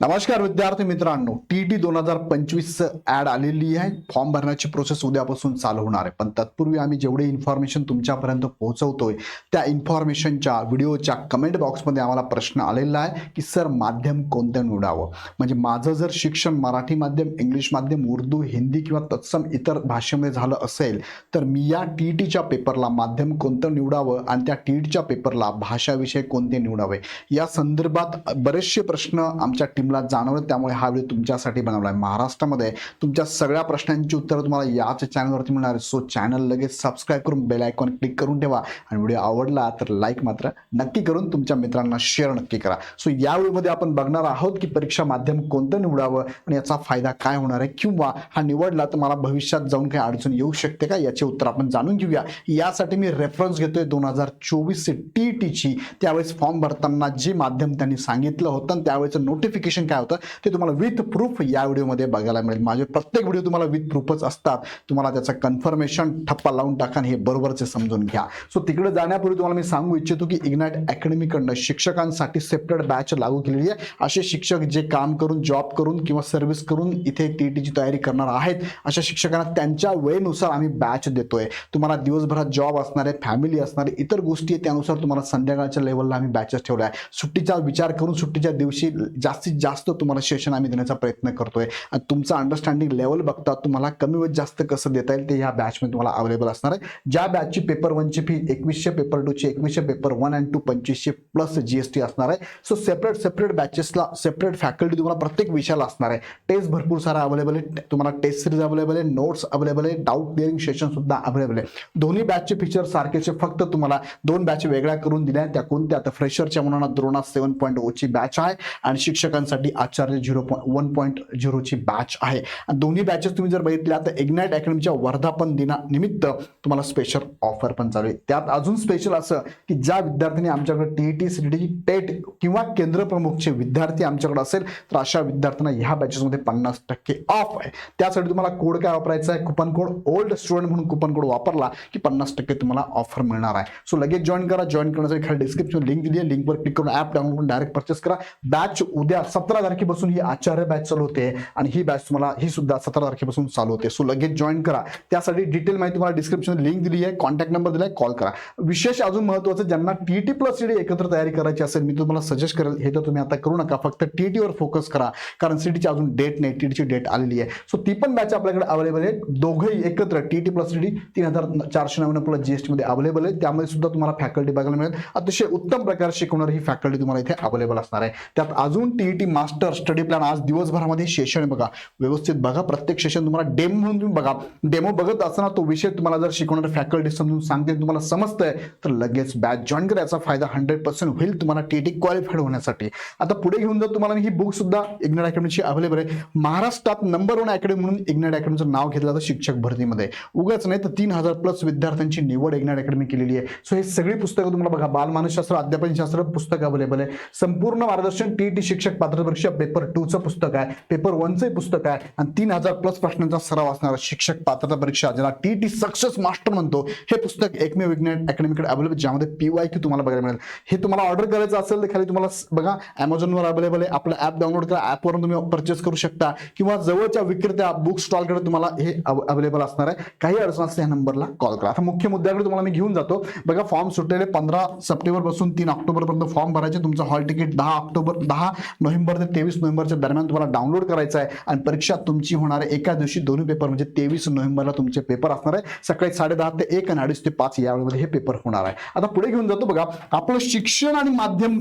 नमस्कार विद्यार्थी मित्रांनो. टी टी दोन हजार पंचवीस ऍड आलेली आहे. फॉर्म भरण्याची प्रोसेस उद्यापासून चालू होणार आहे. पण तत्पूर्वी आम्ही जेवढे इन्फॉर्मेशन तुमच्यापर्यंत पोहोचवतोय त्या इन्फॉर्मेशनच्या व्हिडिओच्या कमेंट बॉक्समध्ये आम्हाला प्रश्न आलेला आहे की सर माध्यम कोणतं निवडावं? म्हणजे माझं जर शिक्षण मराठी माध्यम इंग्लिश माध्यम उर्दू हिंदी किंवा तत्सम इतर भाषेमध्ये झालं असेल तर मी या टी टीच्या पेपरला माध्यम कोणतं निवडावं आणि त्या टी टीच्या पेपरला भाषाविषयी कोणते निवडावे? या संदर्भात बरेचसे प्रश्न आमच्या टीम टीमला जाणवलं त्यामुळे हा व्हिडिओ तुमच्यासाठी बनवला. आहे महाराष्ट्रामध्ये तुमच्या सगळ्या प्रश्नांची उत्तरं तुम्हाला याच चॅनलवरती मिळणार आहे सो चॅनल लगेच सबस्क्राईब करून बेल आयकॉन क्लिक करून ठेवा. आणि व्हिडिओ आवडला तर लाईक मात्र नक्की करून तुमच्या मित्रांना शेअर नक्की करा. सो या व्हिडिओमध्ये आपण बघणार आहोत की परीक्षा माध्यम कोणतं निवडावं आणि याचा फायदा काय होणार आहे किंवा हा निवडला तर मला भविष्यात जाऊन काही अडचण येऊ शकते का? याचे उत्तर आपण जाणून घेऊया. यासाठी मी रेफरन्स घेतोय दोन हजार चोवीस टी टीची त्यावेळेस फॉर्म भरताना जे माध्यम त्यांनी सांगितलं होतं आणि त्यावेळेचं नोटिफिकेशन काय होतं? ते तुम्हाला विथ प्रूफ या व्हिडिओमध्ये बघायला मिळेल. माझे प्रत्येक व्हिडिओ तुम्हाला विथ प्रूफच असतात. तुम्हाला त्याचं कन्फर्मेशन ठप्पा लावून टाका हे बरोबरचे समजून घ्या. सो तिकडे जाण्यापूर्वी तुम्हाला मी सांगू इच्छितो की इग्नाइट अकॅडमीकडनं शिक्षकांसाठी सेपरेट बॅच लागू केलेली आहे. असे शिक्षक जे काम करून जॉब करून किंवा सर्व्हिस करून इथे टी टीची तयारी करणार आहेत अशा शिक्षकांना त्यांच्या वेळेनुसार आम्ही बॅच देतोय. तुम्हाला दिवसभरात जॉब असणारे फॅमिली असणारे इतर गोष्टी आहेत त्यानुसार तुम्हाला संध्याकाळच्या लेवलला आम्ही बॅचेस ठेवल्या आहे सुट्टीचा विचार करून सुट्टीच्या दिवशी जास्तीत जास्त तुम्हाला सेशन आम्ही देण्याचा प्रयत्न करतोय. तुमचं अंडरस्टँडिंग लेवल बघता तुम्हाला कमी वेळ जास्त कसं देता येईल ते या बॅचमध्ये तुम्हाला अवेलेबल असणार आहे. ज्या बॅचची पेपर वनची फी एकवीसशे पेपर टूची एकवीसशे पेपर वन अँड टू पंचवीसशे प्लस जीएसटी असणार आहे. सो सेपरेट सेपरेट बॅचेसला सेपरेट फॅकल्टी तुम्हाला प्रत्येक विषयाला असणार आहे. टेस्ट भरपूर सारा अवेलेबल आहे. तुम्हाला टेस्ट सिरीज अवेलेबल आहे. नोट्स अवेलेबल आहे. डाऊट क्लिअरिंग सेशन सुद्धा अवेलेबल आहे. दोन्ही बॅचचे फीचर सारखेचे फक्त तुम्हाला दोन बॅच वेगळ्या करून दिल्या त्या कोणत्या? आता फ्रेशरच्या मुलांना द्रोणा सेवन पॉईंट ओची बॅच आहे. आणि शिक्षकांसाठी Acharya zero point one point झिरोची batch आहे. आणि दोन्ही बॅचेस तुम्ही जर बघितल्या तर इग्नाइट अकॅडमीच्या वर्धापन दिनानिमित्त तुम्हाला स्पेशल ऑफर पण चालू आहे. त्यात अजून स्पेशल असं की ज्या विद्यार्थ्यांनी आमच्याकडे T T C T TET किंवा केंद्र प्रमुखचे विद्यार्थी आमच्याकडे असेल तर अशा विद्यार्थ्यांना ह्या बॅचेसमध्ये पन्नास टक्के ऑफ आहे. त्यासाठी तुम्हाला कोड काय वापरायचा आहे? कुपन कोड ओल्ड स्टुडंट म्हणून कुपन कोड वापरला की पन्नास टक्के तुम्हाला ऑफर मिळणार आहे. सो लगेच जॉईन करा. जॉईन करण्यासाठी खाली डिस्क्रिप्शन लिंक दिली आहे. लिंकवर क्लिक करून ॲप डाउनलोड करून डायरेक्ट परचेस करा. बॅच उद्या सतरा तारखेपासून ही आचार्य बॅच चालू होते आणि ही बॅच तुम्हाला ही सुद्धा सतरा तारखेपासून चालू होते. सो लगेच जॉईन करा. त्यासाठी डिटेल माहिती तुम्हाला डिस्क्रिप्शन लिंक दिली आहे. कॉन्टॅक्ट नंबर दिलाय कॉल करा. विशेष अजून महत्वाचं ज्यांना टी टी प्लस डी एकत्र तयारी करायची असेल मी तुम्हाला सजेस्ट करेल हे तर तुम्ही आता करू नका. फक्त टी टीवर फोकस करा. कारण सीटीची अजून डेट नाही. टी डीची डेट आलेली आहे. सो ती पण बॅच आपल्याकडे अवेलेबल आहे दोघंही एकत्र टी टी प्लस डी तीन हजार चारशे नव्याण्णव प्लस जीएसटीमध्ये अवेलेबल आहे त्यामध्ये सुद्धा तुम्हाला फॅकल्टी बघायला मिळेल. अतिशय उत्तम प्रकारे शिकवणारी ही फॅकल्टी तुम्हाला इथे अवेलेबल असणार आहे. त्यात अजून टीईटी मास्टर स्टडी प्लॅन आज दिवसभरामध्ये सेशन बघा. व्यवस्थित बघा. प्रत्येक सेशन तुम्हाला डेमो म्हणून तुम्ही बघा. डेमो बघत असताना तो विषय तुम्हाला जर शिकवणारे फॅकल्टी समजून सांगते तुम्हाला समजतंय तर लगेच बॅच जॉईन करा. याचा फायदा हंड्रेड पर्सेंट होईल तुम्हाला टीटी क्वालिफाईड होण्यासाठी. आता पुढे घेऊन जर तुम्हाला. ही बुक सुद्धा इग्नेट अकॅडमीची अवेलेबल आहे. महाराष्ट्रात नंबर वन अकॅडमी म्हणून इग्नेट अकॅडमीचं नाव घेतलं जातं शिक्षक भरतीमध्ये. उगाच नाही तर तीन हजार प्लस विद्यार्थ्यांची निवड इग्नेट अकॅडमी केलेली आहे. सो हे सगळी पुस्तकं तुम्हाला बघा. बालमानसशास्त्र अध्यापनशास्त्र पुस्तक अवेलेबल आहे. संपूर्ण मार्गदर्शन टीटी शिक्षक पात्र परीक्षा पेपर टूचं पुस्तक आहे पेपर वनचं पुस्तक आहे आणि तीन हजार प्लस प्रश्नांचा सराव असणारा शिक्षक पात्रता परीक्षा ज्याला टी टी सक्सेस मास्टर म्हणतो. हे पुस्तक एकमेव विज्ञान अकॅडमीकडे अवेलेबल ज्यामध्ये पी वाय क्यू तुम्हाला बघायला मिळेल. हे तुम्हाला ऑर्डर करायचं असेल तर खाली तुम्हाला बघा अमेझॉनवर अवेलेबल आहे. आपलं ऍप डाउनलोड करा ऍपवरून तुम्ही परचेस करू शकता. किंवा जवळच्या विक्रेत्या बुक स्टॉलकडे तुम्हाला हे अवेलेबल असणार आहे. काही अडचण असते ह्या नंबरला कॉल करा. आता मुख्य मुद्द्याकडे तुम्हाला मी घेऊन जातो. बघा फॉर्म सुटलेले पंधरा सप्टेंबरपासून तीन ऑक्टोबर पर्यंत फॉर्म भरायचे. तुमचं हॉल तिकीट दहा ऑक्टोबर दहा नोव्हेंबर ते तेवीस नोव्हेंबरच्या दरम्यान तुम्हाला डाउनलोड करायचं आहे आणि परीक्षा तुमची होणार आहे एका दिवशी दोन्ही पेपर म्हणजे तेवीस नोव्हेंबरला तुमचे पेपर असणार आहे. सकाळी साडेदहा ते एक आणि अडीच ते पाच या वेळेमध्ये हे पेपर होणार आहे. आता पुढे घेऊन जातो बघा आपलं शिक्षण आणि माध्यम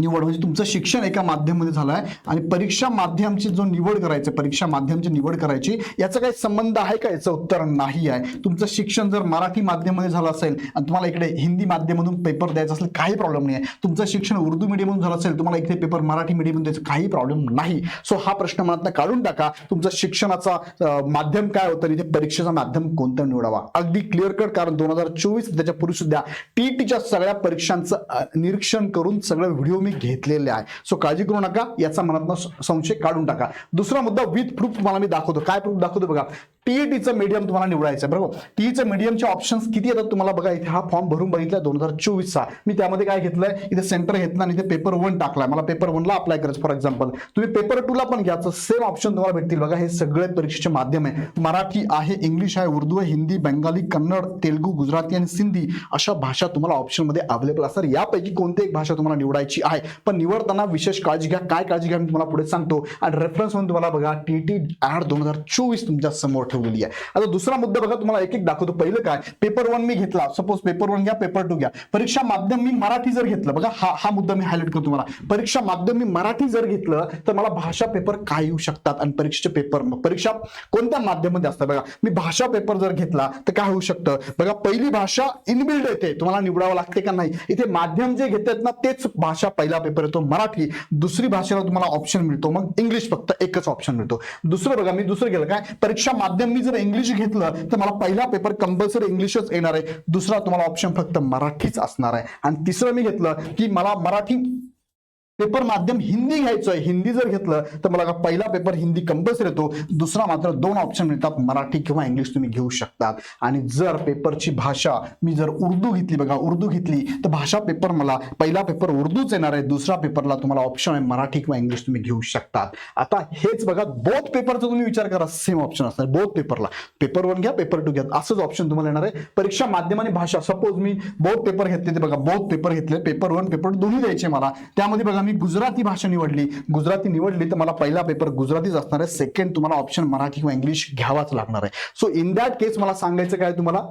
निवड म्हणजे तुमचं शिक्षण एका माध्यमामध्ये झालं आहे आणि परीक्षा माध्यमची जो निवड करायचं परीक्षा माध्यमची निवड करायची याचा काही संबंध आहे का? याचं उत्तर नाही आहे. तुमचं शिक्षण जर मराठी माध्यममध्ये झालं असेल आणि तुम्हाला इकडे हिंदी माध्यमातून पेपर द्यायचा असेल काही प्रॉब्लेम नाही आहे. तुमचं शिक्षण उर्दू मिडियममधून झालं असेल तुम्हाला इकडे पेपर मराठी मिडियममधून द्यायचा काही प्रॉब्लेम नाही. सो हा प्रश्न मनात काढून टाका. तुमचं शिक्षणाचा माध्यम काय होतं? इथे परीक्षेचा माध्यम कोणतं निवडावा? अगदी क्लिअर कट कारण दोन हजार चोवीस त्याच्या पूर्वी सुद्धा टीटीच्या सगळ्या परीक्षांचं निरीक्षण करून सगळं व्हिडिओ मी तुम्ही घेतलेले आहे. सो काळजी करू नका. याचा मनातनं संशय काढून टाका. दुसरा मुद्दा विथ प्रूफ तुम्हाला मी दाखवतो. काय प्रूफ दाखवतो बघा. टीईटीचं मीडियम तुम्हाला निवडायचं आहे बरोबर? टीईचं मीडियमचे ऑप्शन्स किती येतात तुम्हाला बघा इथे? हा फॉर्म भरून बघितला दोन हजार चोवीसचा मी त्यामध्ये काय घेतलंय? इथे सेंटर घेतला आणि इथे पेपर वन टाकलाय. मला पेपर वनला अप्लाय करायचं फॉर एक्झाम्पल तुम्ही पेपर टूला पण घ्यायचं सेम ऑप्शन तुम्हाला भेटतील बघा. हे सगळे परीक्षेचे माध्यम आहे. मराठी आहे इंग्लिश आहे उर्दू आहे हिंदी बंगाली कन्नड तेलगू गुजराती आणि सिंधी अशा भाषा तुम्हाला ऑप्शनमध्ये अवेलेबल असतात. यापैकी कोणती एक भाषा तुम्हाला निवडायची आहे. पण निवडताना विशेष काळजी घ्या. काय काळजी घ्या मी तुम्हाला पुढे सांगतो. आणि रेफरन्स म्हणून तुम्हाला बघा टी ऍड दोन हजार चोवीस तुमच्यासमोर ठेवलेली आहे. आता दुसरा मुद्दा बघा तुम्हाला एक एक दाखवतो. पहिलं काय? पेपर वन मी घेतला. सपोज पेपर वन घ्या पेपर टू घ्या. परीक्षा माध्यम मी मराठी जर घेतलं बघा हा हा मुद्दा मी हायलाइट करतो तुम्हाला. परीक्षा माध्यम मी मराठी जर घेतलं तर मला भाषा पेपर काय येऊ शकतात? आणि परीक्षेचे पेपर परीक्षा कोणत्या माध्यमामध्ये असतात? बघा मी भाषा पेपर जर घेतला तर काय होऊ शकतं? बघा पहिली भाषा इनबिल्ड येते. तुम्हाला निवडावं लागते का नाही? इथे माध्यम जे घेतात ना तेच भाषा पहिला पेपर येतो मराठी. दुसरी भाषेला तुम्हाला ऑप्शन मिळतो. मग इंग्लिश फक्त एकच ऑप्शन मिळतो. दुसरं बघा मी दुसरं गेलं काय? परीक्षा माध्यम मी जर इंग्लिश घेतलं तर मला पहिला पेपर कंपल्सरी इंग्लिशच येणार आहे. दुसरा तुम्हाला ऑप्शन फक्त मराठीच असणार आहे. आणि तिसरं मी घेतलं की मला मराठी पेपर माध्यम हिंदी घ्यायचं आहे. हिंदी जर घेतलं तर मला का पहिला पेपर हिंदी कंपल्सरी येतो. दुसरा मात्र दोन ऑप्शन मिळतात. मराठी किंवा इंग्लिश तुम्ही घेऊ शकतात. आणि जर पेपरची भाषा मी जर उर्दू घेतली बघा उर्दू घेतली तर भाषा पेपर मला पहिला पेपर उर्दूच येणार आहे. दुसरा पेपरला तुम्हाला ऑप्शन आहे मराठी किंवा इंग्लिश तुम्ही घेऊ शकतात. आता हेच बघा बोथ पेपरचा तुम्ही विचार करा. सेम ऑप्शन असणार बोथ पेपरला पेपर वन घ्या पेपर टू घ्या. असंच ऑप्शन तुम्हाला येणार आहे. परीक्षा माध्यमाने भाषा. सपोज मी बोथ पेपर घेतले ते बघा. बोथ पेपर घेतले पेपर वन पेपर दोन्ही द्यायचे मला. त्यामध्ये बघा मी गुजराती भाषा निवडली. गुजराती निवडली तर मला पहिला पेपर गुजरातीच असणार आहे. सेकंड तुम्हाला ऑप्शन मराठी किंवा इंग्लिश घ्यावाच लागणार आहे. सो इन दॅट केस मला सांगायचं काय तुम्हाला?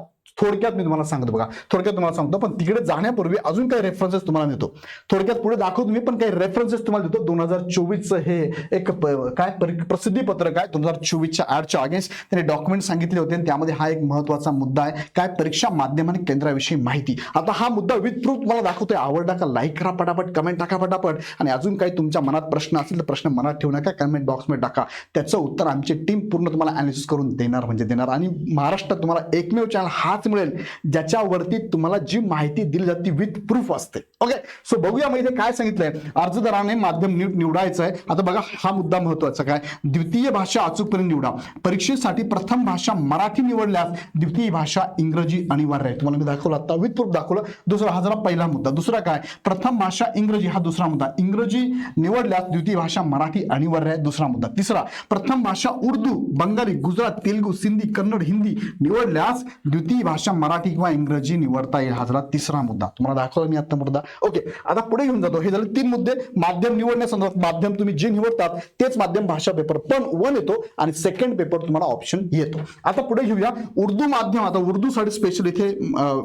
थोडक्यात मी तुम्हाला सांगतो बघा. थोडक्यात तुम्हाला सांगतो पण तिकडे जाण्यापूर्वी अजून काही रेफरन्सेस तुम्हाला देतो थोडक्यात पुढे दाखवतो मी पण काही रेफरन्सेस तुम्हाला देतो. दोन हजार चोवीसचं हे एक काय प्रसिद्धी पत्रक आहे दोन हजार चोवीसच्या ऍडच्या अगेन्स्ट त्यांनी डॉक्युमेंट सांगितले होते. आणि त्यामध्ये हा एक महत्त्वाचा मुद्दा आहे काय परीक्षा माध्यम आणि केंद्राविषयी माहिती. आता हा मुद्दा विथ प्रूफ तुम्हाला दाखवतोय. आवडला का? लाईक करा पटापट कमेंट टाका पटापट. आणि अजून काही तुमच्या मनात प्रश्न असेल तर प्रश्न मनात ठेवू नका. कमेंट बॉक्समध्ये टाका. त्याचं उत्तर आमची टीम पूर्ण तुम्हाला अनालिसिस करून देणार म्हणजे देणार. आणि महाराष्ट्रात तुम्हाला एकमेव चॅनल हाच माहिती मिळेल. ज्याच्यावरती तुम्हाला जी माहिती दिली जाते विथ प्रूफ असते. ओके सो बघूया मग इथे काय सांगितलंय. अर्जदाराने माध्यम निवडायचं आहे आता बघा हा मुद्दा महत्त्वाचा काय? द्वितीय भाषा अचूकपणे निवडा. परीक्षेसाठी प्रथम भाषा मराठी निवडल्यास द्वितीय भाषा इंग्रजी अनिवार्य आहे. तुम्हाला मी दाखवलं आता विथ प्रूफ दाखवलं. दुसरा हा जरा पहिला मुद्दा. दुसरा काय? प्रथम भाषा इंग्रजी हा दुसरा मुद्दा. इंग्रजी निवडल्यास द्वितीय भाषा मराठी अनिवार्य आहे दुसरा मुद्दा. तिसरा प्रथम भाषा उर्दू बंगाली गुजरात तेलुगू सिंधी कन्नड हिंदी निवडल्यास द्वितीय भाषा भाषा मराठी किंवा इंग्रजी निवडता येईल. हा झाला तिसरा मुद्दा. तुम्हाला दाखवला मी आता मुद्दा. ओके आता पुढे घेऊन जातो. हे झाले तीन मुद्दे. माध्यम निवडण्यासंदर्भात माध्यम तुम्ही जे निवडतात तेच माध्यम भाषा पेपर पण वन येतो आणि सेकंड पेपर तुम्हाला ऑप्शन येतो. आता पुढे घेऊया. उर्दू माध्यम आता उर्दूसाठी स्पेशल इथे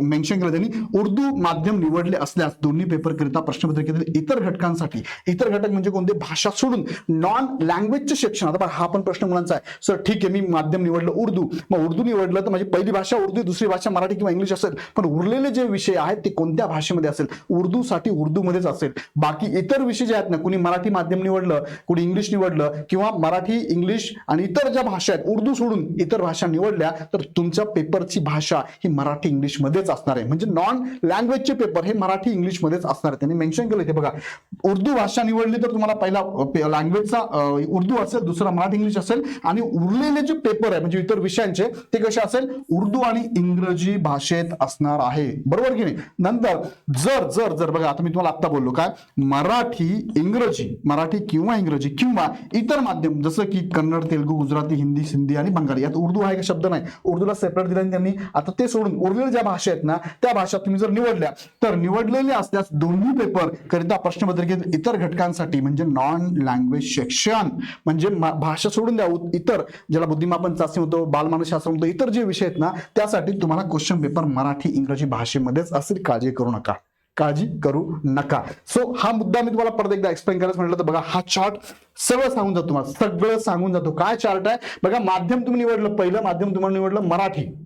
मेन्शन केलं त्यांनी. उर्दू माध्यम निवडले असल्यास दोन्ही पेपरकरिता प्रश्नपत्रिकेतील इतर घटकांसाठी. इतर घटक म्हणजे कोणते? भाषा सोडून. नॉन लँग्वेजचे शिक्षण आता हा पण प्रश्न मुलांचा आहे. सर ठीक आहे मी माध्यम निवडलं उर्दू. मग उर्दू निवडलं तर माझी पहिली भाषा उर्दू दुसरी भाषा मराठी किंवा इंग्लिश असेल पण उरलेले जे विषय आहेत ते कोणत्या भाषेमध्ये असेल? उर्दूसाठी उर्दूमध्येच असेल. बाकी इतर विषय जे आहेत ना कुणी मराठी माध्यम निवडलं कुणी इंग्लिश निवडलं किंवा मराठी इंग्लिश आणि इतर ज्या भाषा आहेत उर्दू सोडून इतर भाषा निवडल्या तर तुमच्या पेपरची भाषा ही मराठी इंग्लिश मध्येच असणार आहे. म्हणजे नॉन लँग्वेजचे पेपर हे मराठी इंग्लिश मध्येच असणार आहे. त्यांनी मेन्शन केलं इथे बघा. उर्दू भाषा निवडली तर तुम्हाला पहिला लँग्वेजचा उर्दू असेल दुसरा मराठी इंग्लिश असेल आणि उरलेले जे पेपर आहे म्हणजे इतर विषयांचे ते कसे असेल? उर्दू आणि इंग्रजी इंग्रजी भाषेत असणार आहे. बरोबर की नाही? नंतर जर जर जर बघा आता मी तुम्हाला आत्ता बोललो काय? मराठी इंग्रजी मराठी किंवा इंग्रजी किंवा इतर माध्यम जसं की कन्नड तेलुगू गुजराती हिंदी सिंधी आणि बंगाली यात उर्दू हा एक शब्द नाही. उर्दूला सेपरेट दिला त्यांनी आता ते सोडून उरलेल्या ज्या भाषा आहेत ना त्या भाषा तुम्ही जर निवडल्या तर निवडलेल्या असल्यास दोन्ही पेपर करिता प्रश्नपत्रिकेत इतर घटकांसाठी म्हणजे नॉन लँग्वेज सेक्शन म्हणजे भाषा सोडून द्या इतर ज्याला बुद्धिमापन चाचणी होतो बालमानसशास्त्र होतं इतर जे विषय आहेत ना त्यासाठी तुम्हाला क्वेश्चन पेपर मराठी इंग्रजी भाषेमध्येच असेल काळजी करू नका. काळजी करू नका. सो हा मुद्दा मी तुम्हाला परत एकदा एक्सप्लेन करायचं म्हटलं तर बघा हा चार्ट सगळं सांगून जातो तुम्हाला सगळं सांगून जातो. काय चार्ट आहे? बघा माध्यम तुम्ही निवडलं पहिलं माध्यम तुम्हाला निवडलं मराठी.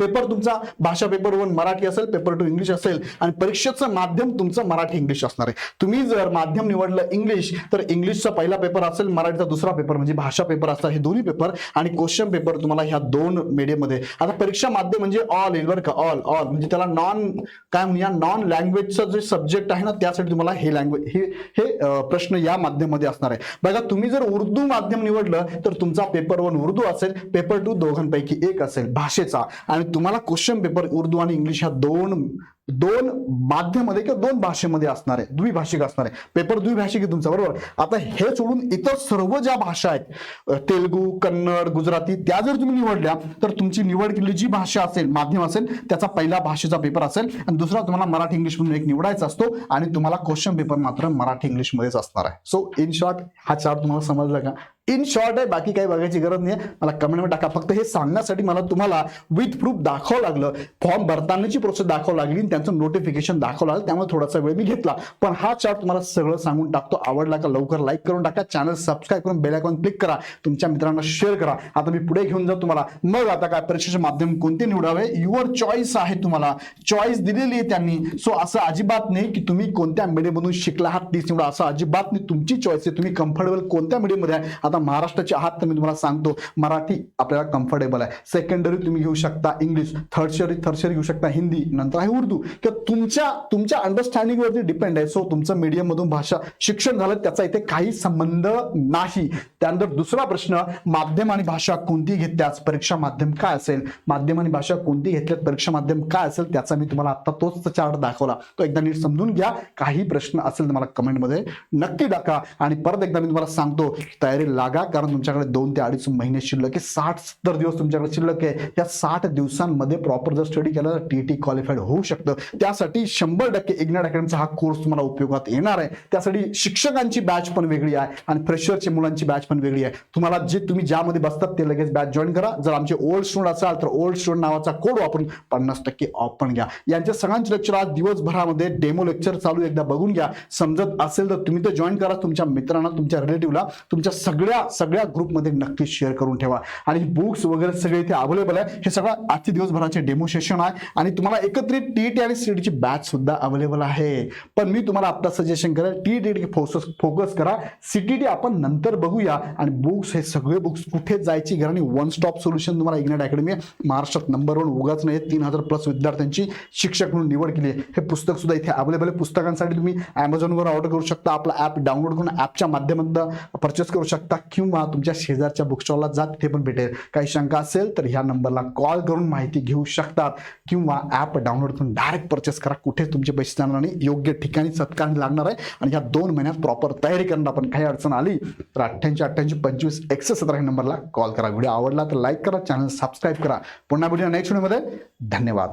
पेपर तुमचा भाषा पेपर वन मराठी असेल पेपर टू इंग्लिश असेल आणि परीक्षेचं माध्यम तुमचं मराठी इंग्लिश असणार आहे. तुम्ही जर माध्यम निवडलं इंग्लिश तर इंग्लिशचा पहिला पेपर असेल मराठीचा दुसरा पेपर म्हणजे भाषा पेपर असतात हे दोन्ही पेपर आणि क्वेश्चन पेपर तुम्हाला ह्या दोन मीडियममध्ये आता परीक्षा माध्यम म्हणजे ऑल इन बरं का? ऑल ऑल म्हणजे त्याला नॉन काय म्हणूया नॉन लँग्वेजचा जे सब्जेक्ट आहे ना त्यासाठी तुम्हाला हे लँग्वेज हे हे प्रश्न या माध्यममध्ये असणार आहे. बघा तुम्ही जर उर्दू माध्यम निवडलं तर तुमचा पेपर वन उर्दू असेल पेपर टू दोघांपैकी एक असेल भाषेचा. आणि तुम्हाला क्वेश्चन पेपर उर्दू आणि इंग्लिश ह्या दोन दोन माध्यमध्ये किंवा दोन भाषेमध्ये असणार आहे. द्विभाषिक असणार आहे. पेपर द्विभाषिक आहे तुमचा बरोबर? आता हे सोडून इतर सर्व ज्या भाषा आहेत तेलगू कन्नड गुजराती त्या जर तुम्ही निवडल्या तर तुमची निवड केलेली जी भाषा असेल माध्यम असेल त्याचा पहिला भाषेचा पेपर असेल आणि दुसरा तुम्हाला मराठी इंग्लिश मधून एक निवडायचा असतो आणि तुम्हाला क्वेश्चन पेपर मात्र मराठी इंग्लिश मध्येच असणार आहे. सो इन शॉर्ट हा चार्ट तुम्हाला समजला का? इन शॉर्ट आहे बाकी काही बघायची गरज नाही मला कमेंटमध्ये टाका. फक्त हे सांगण्यासाठी मला तुम्हाला विथ प्रूफ दाखवावं लागलं. फॉर्म भरतानाची प्रोसेस दाखवावं लागली त्यांचं नोटिफिकेशन दाखवलं लागलं. त्यामुळे थोडासा वेळ मी घेतला. पण हा चार्ट तुम्हाला सगळं सांगून टाकतो. आवडला का लवकर लाईक करून टाका. चॅनल सबस्क्राईब करून बेल आयकॉन क्लिक करा. तुमच्या मित्रांना शेअर करा. आता मी पुढे घेऊन जाऊ तुम्हाला. मग आता काय परीक्षेचे माध्यम कोणते निवडावे? युअर चॉईस आहे तुम्हाला. चॉईस दिलेली आहे त्यांनी. सो असं अजिबात नाही की तुम्ही कोणत्या मीडियमधून शिकला आहात तीच निवडा. असं अजिबात नाही. तुमची चॉईस आहे. तुम्ही कम्फर्टेबल कोणत्या मीडियममध्ये आहे. आता महाराष्ट्राचे आहात तर मी तुम्हाला सांगतो मराठी आपल्याला कम्फर्टेबल आहे. सेकंडरी तुम्ही घेऊ शकता इंग्लिश थर्डशरी थर्डशरी घेऊ शकता हिंदी नंतर आहे उर्दू. किंवा तुमच्या तुमच्या अंडरस्टँडिंग वरती डिपेंड आहे. सो तुमचं मीडियम मधून भाषा शिक्षण झालं त्याचा इथे काही संबंध नाही. त्यानंतर दुसरा प्रश्न माध्यम आणि भाषा कोणती घेतल्यास परीक्षा माध्यम काय असेल? माध्यम आणि भाषा कोणती घेतल्यात परीक्षा माध्यम काय असेल? त्याचा मी तुम्हाला आता तोच चार्ट दाखवला. तो एकदा नीट समजून घ्या. काही प्रश्न असेल तर मला कमेंटमध्ये नक्की टाका. आणि परत एकदा मी तुम्हाला सांगतो तयारी लागा कारण तुमच्याकडे दोन ते अडीच महिने शिल्लक आहे. साठ सत्तर दिवस तुमच्याकडे शिल्लक आहे. या साठ दिवसांमध्ये प्रॉपर जर स्टडी केला तर टी टी क्वालिफाईड होऊ शकतं. त्यासाठी शंभर टक्के इग्नॅट अकॅडमीचा हा कोर्स तुम्हाला उपयोगात येणार आहे. त्यासाठी शिक्षकांची बॅच पण वेगळी आहे आणि फ्रेशरची मुलांची बॅच पण वेगळी आहे. तुम्हाला जे तुम्ही ज्यामध्ये बसतात ते लगेच बॅच जॉईन करा. जर आमचे ओल्ड स्टुडंट असाल तर ओल्ड स्टुडंट नावाचा कोड वापरून पन्नास टक्के ऑफ पण घ्या. यांच्या सगळ्यांचे लेक्चर आज दिवसभरामध्ये डेमो लेक्चर चालू एकदा बघून घ्या. समजत असेल तर तुम्ही ते जॉईन करा. तुमच्या मित्रांना तुमच्या रिलेटिव्हला तुमच्या सगळ्या सगळ्या ग्रुपमध्ये नक्की शेअर करून ठेवा. आणि बुक्स वगैरे सगळे इथे अवेलेबल आहे. हे सगळं आजचे दिवसभराचे डेमो सेशन आहे. आणि तुम्हाला एकत्रित टी आणि सी टीची बॅच सुद्धा अवेलेबल आहे. पण मी तुम्हाला आता सजेशन करेल टी टी फोकस फोकस करा. सीटीटी आपण नंतर बघूया. आणि बुक्स हे सगळे बुक्स कुठे जायची घरा आणि वन स्टॉप सोल्युशन तुम्हाला इग्नाट अकॅडमी महाराष्ट्रात नंबर वन उगाच नाही तीन हजार प्लस विद्यार्थ्यांची शिक्षक म्हणून निवड केली आहे. हे पुस्तक सुद्धा इथे अवेलेबल आहे. पुस्तकांसाठी तुम्ही अमेझॉनवर ऑर्डर करू शकता. आपला ॲप डाउनलोड करून ॲपच्या माध्यमातून परचेस करू शकता. किंवा तुमच्या शेजारच्या बुकस्टॉलला जा तिथे पण भेटेल. काही शंका असेल तर ह्या नंबरला कॉल करून माहिती घेऊ शकतात. किंवा ॲप डाउनलोड करून डायरेक्ट परचेस करा. कुठे तुमचे पैसे जाणार नाही. योग्य ठिकाणी सत्कार लागणार आहे. आणि ह्या दोन महिन्यात प्रॉपर तयारी करणार आपण काही अडचण आली तर अठ्ठ्याऐंशी अठ्ठ्याऐंशी पंचवीस एकशे सतरा ह्या नंबरला कॉल करा. व्हिडिओ आवडला तर लाईक करा. चॅनल सबस्क्राईब करा. पुन्हा भेटूया नेक्स्ट व्हिडिओमध्ये धन्यवाद.